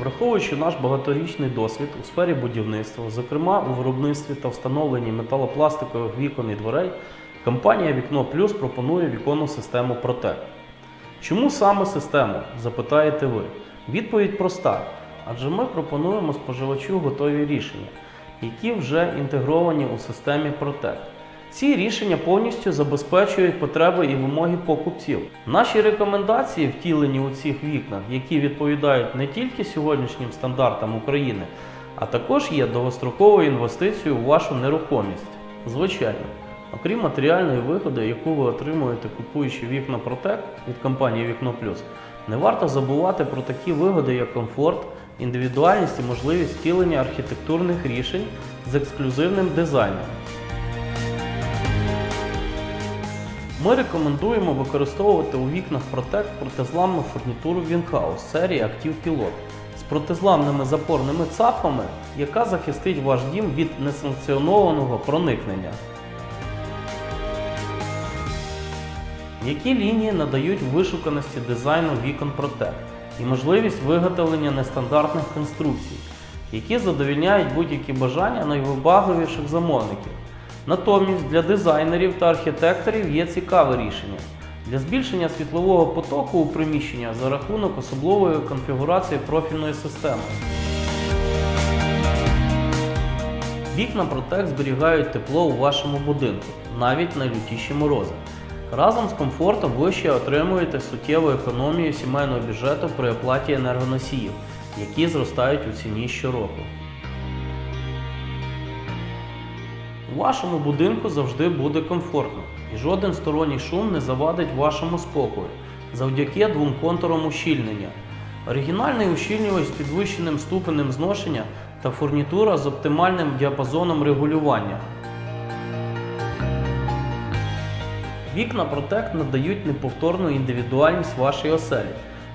Враховуючи наш багаторічний досвід у сфері будівництва, зокрема у виробництві та встановленні металопластикових вікон і дверей, компанія Вікно Плюс пропонує віконну систему Protect. Чому саме систему? запитаєте ви. Відповідь проста. Адже ми пропонуємо споживачу готові рішення, які вже інтегровані у системі Protect. Ці рішення повністю забезпечують потреби і вимоги покупців. Наші рекомендації втілені у цих вікнах, які відповідають не тільки сьогоднішнім стандартам України, а також є довгостроковою інвестицією у вашу нерухомість. Звичайно, окрім матеріальної вигоди, яку ви отримуєте купуючи вікна Protect від компанії Вікно Плюс, не варто забувати про такі вигоди, як комфорт, індивідуальність і можливість втілення архітектурних рішень з ексклюзивним дизайном. Ми рекомендуємо використовувати у вікнах Protect протизламну фурнітуру Winghouse серії Active Pilot з протизламними запорними цапами, яка захистить ваш дім від несанкціонованого проникнення. Які лінії надають вишуканості дизайну вікон Protect і можливість виготовлення нестандартних конструкцій, які задовільняють будь-які бажання найвибагливіших замовників. Натомість для дизайнерів та архітекторів є цікаве рішення для збільшення світлового потоку у приміщення за рахунок особливої конфігурації профільної системи. Вікна Protect зберігають тепло у вашому будинку, навіть найлютіші морози. Разом з комфортом ви ще отримуєте суттєву економію сімейного бюджету при оплаті енергоносіїв, які зростають у ціні щороку. У вашому будинку завжди буде комфортно, і жоден сторонній шум не завадить вашому спокою завдяки двом контурам ущільнення. Оригінальний ущільнювач з підвищеним ступенем зношення та фурнітура з оптимальним діапазоном регулювання. Вікна Protect надають неповторну індивідуальність вашій оселі,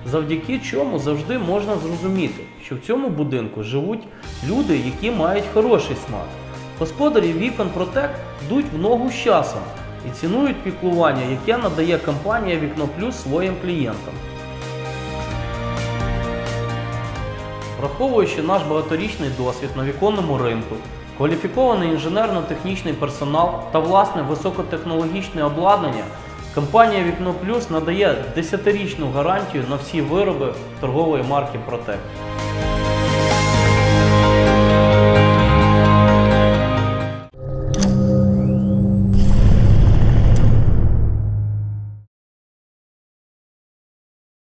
завдяки чому завжди можна зрозуміти, що в цьому будинку живуть люди, які мають хороший смак. Господарі вікон Protect йдуть в ногу з часом і цінують піклування, яке надає компанія Вікно Плюс своїм клієнтам. Враховуючи наш багаторічний досвід на віконному ринку, кваліфікований інженерно-технічний персонал та власне високотехнологічне обладнання, компанія Вікно Плюс надає 10-річну гарантію на всі вироби торгової марки Protect.